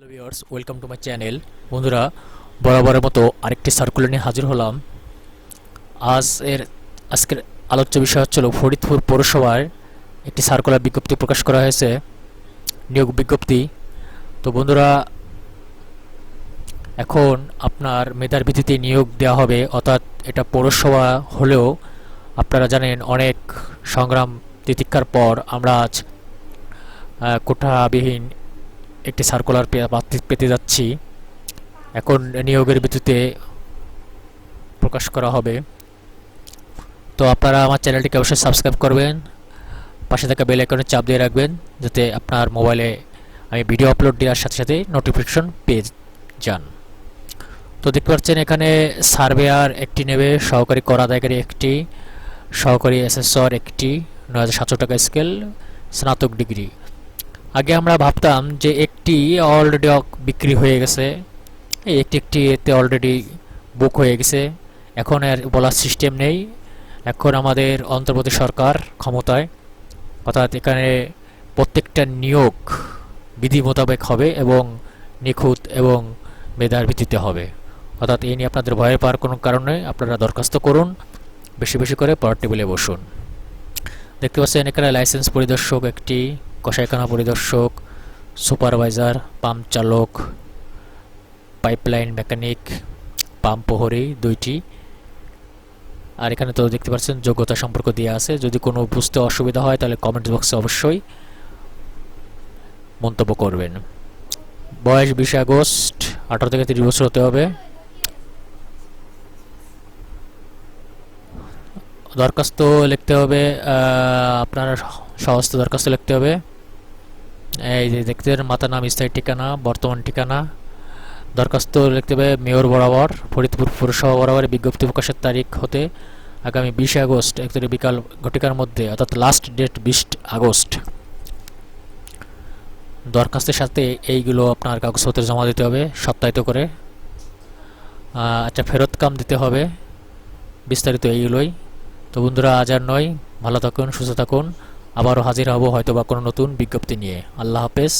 Hello viewers welcome to my channel বন্ধুরা, বরাবরের মতো আরেকটি সার্কুলার নিয়ে হাজির হলাম। আজ এর আজকের আলোচ্য বিষয় হচ্ছিল ফরিদপুর পৌরসভার একটি সার্কুলার বিজ্ঞপ্তি প্রকাশ করা হয়েছে, নিয়োগ বিজ্ঞপ্তি। তো বন্ধুরা, এখন আপনার মেধার ভিত্তিতে নিয়োগ দেওয়া হবে, অর্থাৎ এটা পৌরসভা হলেও আপনারা জানেন অনেক সংগ্রাম তিতিক্ষার পর আমরা আজ কোঠাবিহীন একটি সার্কুলার পেতে যাচ্ছি। এখন নিয়োগের ভিত্তিতে প্রকাশ করা হবে। তো আপনারা আমার চ্যানেলটিকে অবশ্যই সাবস্ক্রাইব করবেন। পাশে থাকা বেল আইকনে চাপ দিয়ে রাখবেন, যাতে আপনার মোবাইলে আমি ভিডিও আপলোড দেওয়ার সাথে সাথে নোটিফিকেশন পেয়ে যান। তো দেখতে পাচ্ছেন এখানে সার্ভেয়ার একটি নেবে, সহকারী কর আদায়কারী একটি, সহকারী এসএসর একটি, নয় হাজার সাতশো টাকা স্কেল স্নাতক ডিগ্রি আগে আমরা ভাবতাম যে একটি অলরেডি বিক্রি হয়ে গেছে। একটি একটি এতে অলরেডি বুক হয়ে গেছে। এখন আর বলার সিস্টেম নেই। এখন আমাদের অন্তর্বর্তী সরকার ক্ষমতায়। অর্থাৎ এখানে প্রত্যেকটা নিয়োগ বিধি মোতাবেক হবে এবং নিখুঁত এবং মেধার ভিত্তিতে হবে। অর্থাৎ এই নিয়ে আপনাদের ভয় পাওয়ার কোনো কারণে আপনারা দরখাস্ত করুন। বেশি বেশি করে পড়ার টেবিলে বসুন। দেখতে পাচ্ছেন এখানে লাইসেন্স পরিদর্শক একটি কষাইখানা পরিদর্শক, সুপারভাইজার, পাম্প চালক, পাইপলাইন মেকানিক, পাম্প প্রহরী দুইটি। আর এখানে তো দেখতে পাচ্ছেন যোগ্যতা সম্পর্ক দেওয়া আছে। যদি কোনো বুঝতে অসুবিধা হয় তাহলে কমেন্ট বক্সে অবশ্যই মন্তব্য করবেন। বয়স বিশে আগস্ট, আঠারো থেকে তিরিশ বছর হতে হবে। দরখাস্ত লিখতে হবে আপনার সমস্ত দরখাস্ত লিখতে হবে। এই যে দেখতে পারেন মাতা নাম স্থায়ী ঠিকানা, বর্তমান ঠিকানা। দরখাস্ত লিখতে হবে মেয়র বরাবর, ফরিদপুর পুরসভা বরাবর, বিজ্ঞপ্তি প্রকাশের তারিখ হতে আগামী বিশে আগস্ট, এক তারিখ বিকাল ঘটিকার মধ্যে, অর্থাৎ লাস্ট ডেট বিশ আগস্ট। দরখাস্তের সাথে এইগুলো আপনার কাগজপত্র জমা দিতে হবে সপ্তাহিত করে। আচ্ছা ফেরত কাম দিতে হবে, বিস্তারিত এইগুলোই। তো বন্ধুরা, আজ আর নয়। ভালো থাকুন, সুস্থ থাকুন। আবারও হাজির হব হয়তোবা কোনো নতুন বিজ্ঞপ্তি নিয়ে। আল্লাহ হাফেজ।